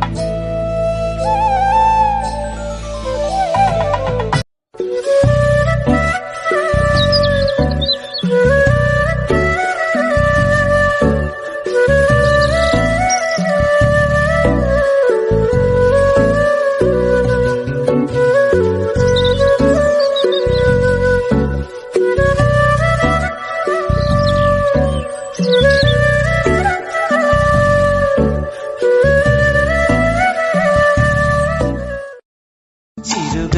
Bye.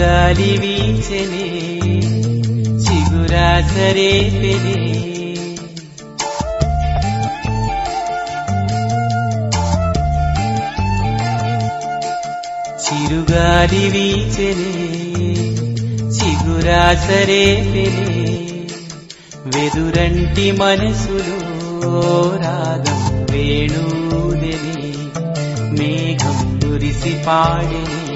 చిరుగాలి వీచెనే చిగురాసరే పెనే. చిరుగాలి వీచెనే చిగురాసరే పెనే. వెదురంటి మనసులో రాగం వేణూదెనే మేఘం మురిసి పాడెనే.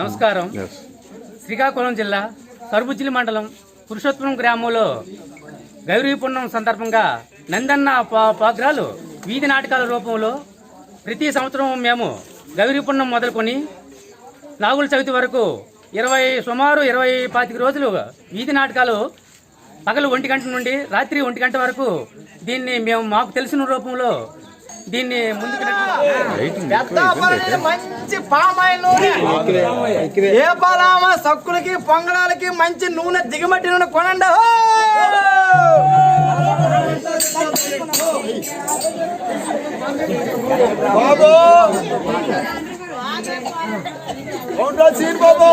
నమస్కారం. ఎస్ శ్రీకాకుళం జిల్లా కరుబుజ్జిలి మండలం పురుషోత్తరం గ్రామంలో గౌరీ పుణ్యం సందర్భంగా నందన్న పా- పాగ్రాలు వీధి నాటకాల రూపంలో ప్రతి సంవత్సరం మేము గౌరీ పుణ్యం మొదలుకొని నాగుల చవితి వరకు ఇరవై సుమారు ఇరవై పాతిక రోజులు వీధి నాటకాలు పగలు ఒంటి గంట నుండి రాత్రి ఒంటి గంట వరకు దీన్ని మేము మాకు తెలిసిన రూపంలో దీన్ని ముందుకు మంచి పామాయిల్ నూనె ఏ పలామ సక్కులకి పొంగడాలకి మంచి నూనె దిగుమతి నూనె కొనండి! బాబు! అవునా సీన్ బాబు.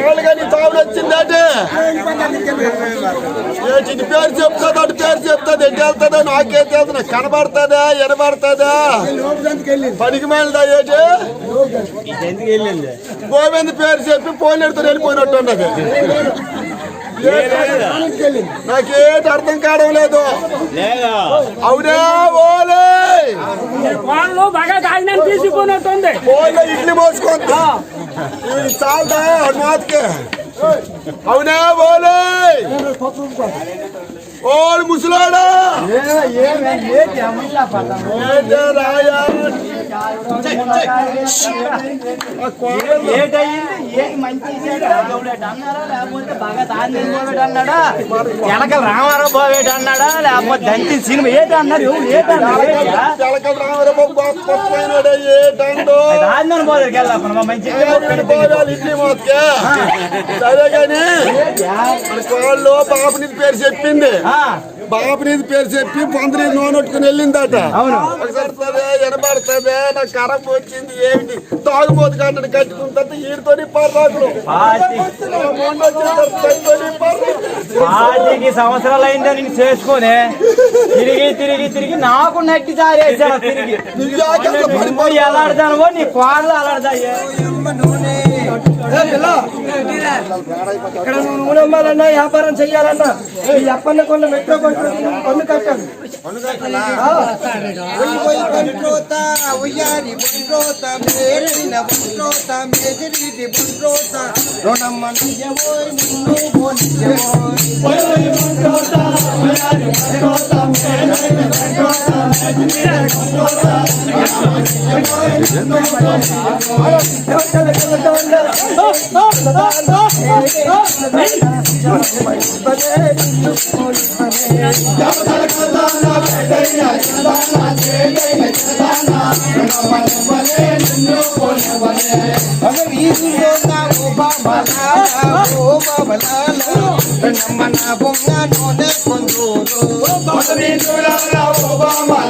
వాళ్ళు కానీ తావుడు వచ్చిందంటే ఏ చిన్న పేరు చెప్తాది అటు పేరు చెప్తాది ఎటు వెళ్తుందా నాకేం తెలుసు కనబడుతుందా ఎనబడుతుందా పనికి మేళదా ఏంటి? గోవింద్ పేరు చెప్పి ఫోన్ ఎడుతూ వెళ్ళిపోయినట్టు ఉన్నది. నాకేటి అర్థం కావడం లేదు అవునా ఓలే వాళ్ళు బాగా తాగినని తీసుకున్నట్టుంది ఓలే ఇడ్లీ మోసుకుంటా ఇవి చాలదా మాతకే అవునా ఓలే ఓల్ ముసలాడా ఏంటే రాయా ఆ. కోడలు ఎలకల రామారావు అన్నాడా లేకపోతే దంతి సినిమా ఏంటి ఎవరు ఏంటి రామరావు మంచి సరే కానీ పేరు చెప్పింది బాబుని పేరు చెప్పి పొందరి నూనెట్టుకుని వెళ్ళిందట. అవును. ఒకసారి ఎనబడుతుంది నాకు కరం వచ్చింది ఏమిటి? తాగుబోతు కంటే కట్టుకుంటే ఈడితోని పర్రాకులు. పాతికి సంవత్సరాలు అయిందో నేను చేసుకొని? తిరిగి తిరిగి తిరిగి నాకు నట్టి జారేసాను తిరిగి. పోయి ఎలాడతాను నీ కోడలు అలాడతాయి ఇక్కడ నువ్వు నూనె అమ్మాలన్నా వ్యాపారం చెయ్యాలన్నా. ఈ అప్పన్న కొండ మెట్రో పన్ను కట్టాలి. ఉయ్యారి బుండ్రోత మేరిన బుండ్రోత మేజరీది బుండ్రోత రుణమ్మ నిజమోయ్ నిన్ను Obama,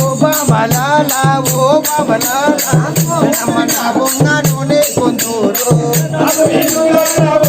ఓ కందలాల ఓ కందలాల నూనె కొందూరు బాబు నీ దుల్లల్లా ఓ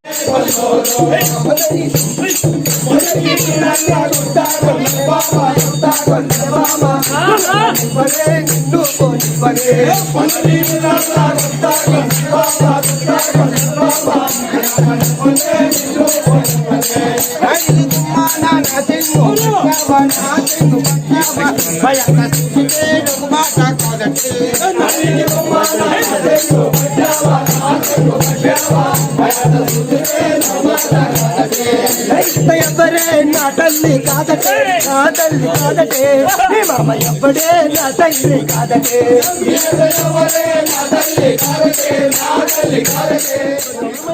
రణమ్మ ఎవ్వరే నా తల్లి కాదటే నా తల్లి కాదటే మామ ఎవ్వడే నా తల్లి కాదటే.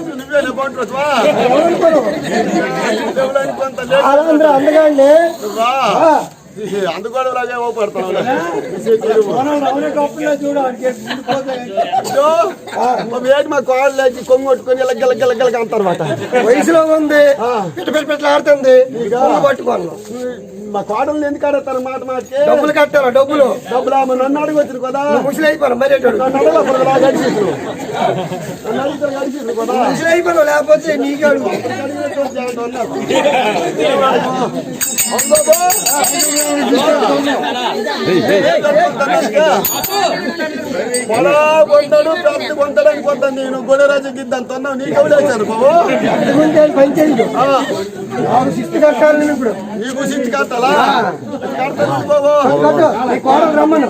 నువ్వేనా బాగుంటుందా అందుకోవడం లాగే ఓపడతాను వేటి మా కోడలు లేచి ఇలా వయసులో ఉంది. పిట్ట పిట్ట ఆడుతుంది. పట్టుకోను. మా కోడలు ఎందుకు ఆడతారు మాట మాటకి? డబ్బులు కట్టారా డబ్బులు? డబ్బులు ఆమె నన్ను అడగొచ్చు కదా. ముసలి అయిపోయారు మరి లేకపోతే నీకే అడుగు. పొలా కొంటాడు పెద్ద కొంటాడు అని నేను గొడవరాజు గిద్దంత ఉన్నావు నీకు ఎవడేశారు బాబు నీకు సించి కట్టాలా కడతాను బాబు రమ్మను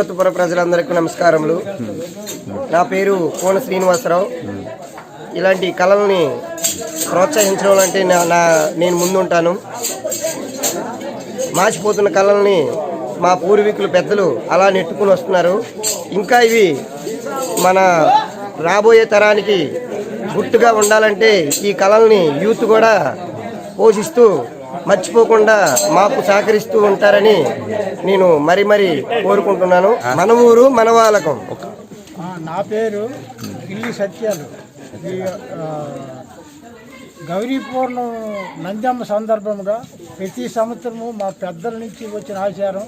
పురుషోత్తపుర ప్రజలందరికీ నమస్కారములు. నా పేరు కోన శ్రీనివాసరావు. ఇలాంటి కళల్ని ప్రోత్సహించడం అంటే నా నా నేను ముందుంటాను. మాసిపోతున్న కళల్ని మా పూర్వీకులు పెద్దలు అలా నెట్టుకుని వస్తున్నారు. ఇంకా ఇవి మన రాబోయే తరానికి గుర్తుగా ఉండాలంటే ఈ కళల్ని యూత్ కూడా పోషిస్తూ మర్చిపోకుండా మాకు సహకరిస్తూ ఉంటారని నేను మరి మరి కోరుకుంటున్నాను. మన ఊరు మన వాళ్ళకం నా పేరు పిల్లి సత్యాలు. ఈ, ఆ, గౌరీ పూర్ణం నంద్యమ్మ సందర్భంగా ప్రతి సంవత్సరము మా పెద్దల నుంచి వచ్చిన ఆచారం.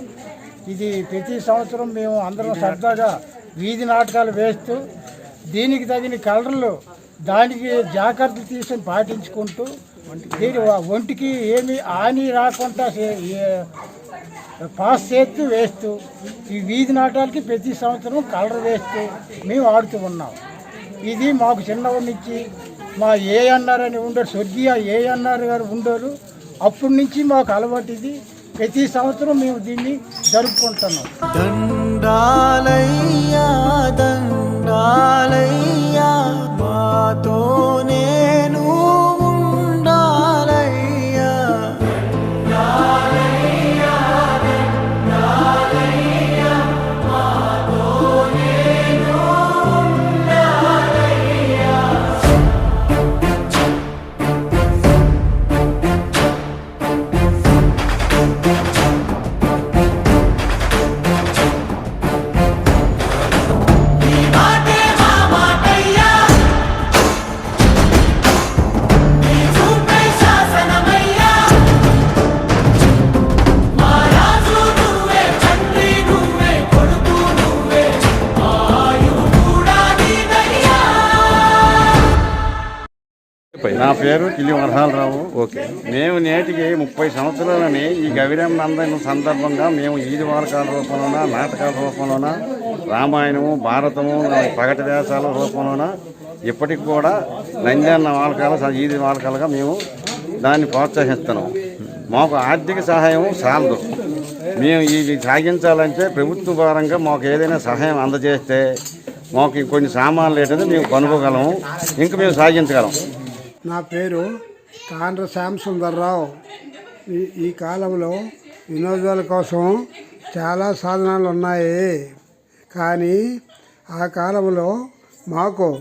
ఇది ప్రతి సంవత్సరం మేము అందరం సరదాగా వీధి నాటకాలు వేస్తూ దీనికి తగిన కలర్లు దానికి జాగ్రత్తలు తీసుకొని పాటించుకుంటూ దీని ఒంటికి ఏమి హాని రాకుండా పాస్ చేస్తూ వేస్తూ ఈ వీధి నాటాలకి ప్రతి సంవత్సరం కలర్ వేస్తూ మేము ఆడుతూ ఉన్నాం. ఇది మాకు చిన్నప్పటి నుంచి మా ఏ అన్నారు అని ఉండరు స్వర్గీయ ఏ అన్నారు గారు ఉండరు. అప్పటి నుంచి మాకు అలవాటు ఇది. ప్రతి సంవత్సరం మేము దీన్ని జరుపుకుంటున్నాం. దండాలయ్యా దండాలయ్యా మాతో నేను నా పేరు కిలి వరహాలరావు. ఓకే. మేము నేటికి ముప్పై సంవత్సరాలని ఈ గవిరం నందన సందర్భంగా మేము ఈది వారకాల రూపంలోన నాటకాల రూపంలోన రామాయణము భారతము పగట వేషాల రూపంలోన ఇప్పటికి కూడా నంద్యాల వారకాల ఈది వారకాలుగా మేము దాన్ని ప్రోత్సహిస్తున్నాం. మాకు ఆర్థిక సహాయం చాలదు. మేము ఇది సాగించాలంటే ప్రభుత్వ పరంగా మాకు ఏదైనా సహాయం అందజేస్తే మాకు ఇంకొన్ని సామాన్లు ఏంటంటే మేము కొనుక్కోగలము. ఇంకా మేము సాగించగలం. నా పేరు తాండ్ర శ్యామసుందర్రావు. ఈ ఈ కాలంలో వినోదాల కోసం చాలా సాధనాలు ఉన్నాయి కానీ ఆ కాలంలో మాకు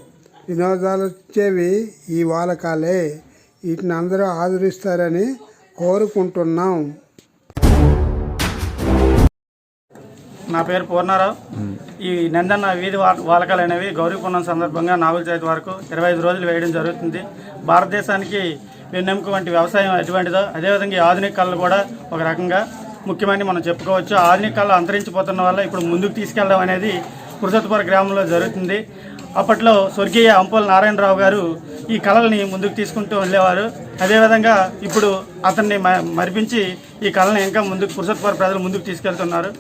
వినోదాలు వచ్చేవి ఈ వాలకాలే. వీటిని అందరూ ఆదరిస్తారని కోరుకుంటున్నాం. నా పేరు పూర్ణారావు. ఈ నందన్న వీధి వా- వాలకాలు అనేవి గౌరీ సందర్భంగా నాగుల చవితి వరకు ఇరవై ఐదు రోజులు వేయడం జరుగుతుంది. భారతదేశానికి వెన్నెముక వంటి వ్యవసాయం ఎటువంటిదో అదేవిధంగా ఈ ఆధునిక కళలు కూడా ఒక రకంగా ముఖ్యమని మనం చెప్పుకోవచ్చు. ఆధునిక కళలు అంతరించిపోతున్న వల్ల ఇప్పుడు ముందుకు తీసుకెళ్ళడం అనేది పురుషత్వర గ్రామంలో జరుగుతుంది. అప్పట్లో స్వర్గీయ అంపోల నారాయణరావు గారు ఈ కళల్ని ముందుకు తీసుకుంటూ వెళ్ళేవారు. అదేవిధంగా ఇప్పుడు అతన్ని మ- మరిపించి ఈ కళని ఇంకా ముందుకు పురుషత్వర ప్రజలు ముందుకు తీసుకెళ్తున్నారు.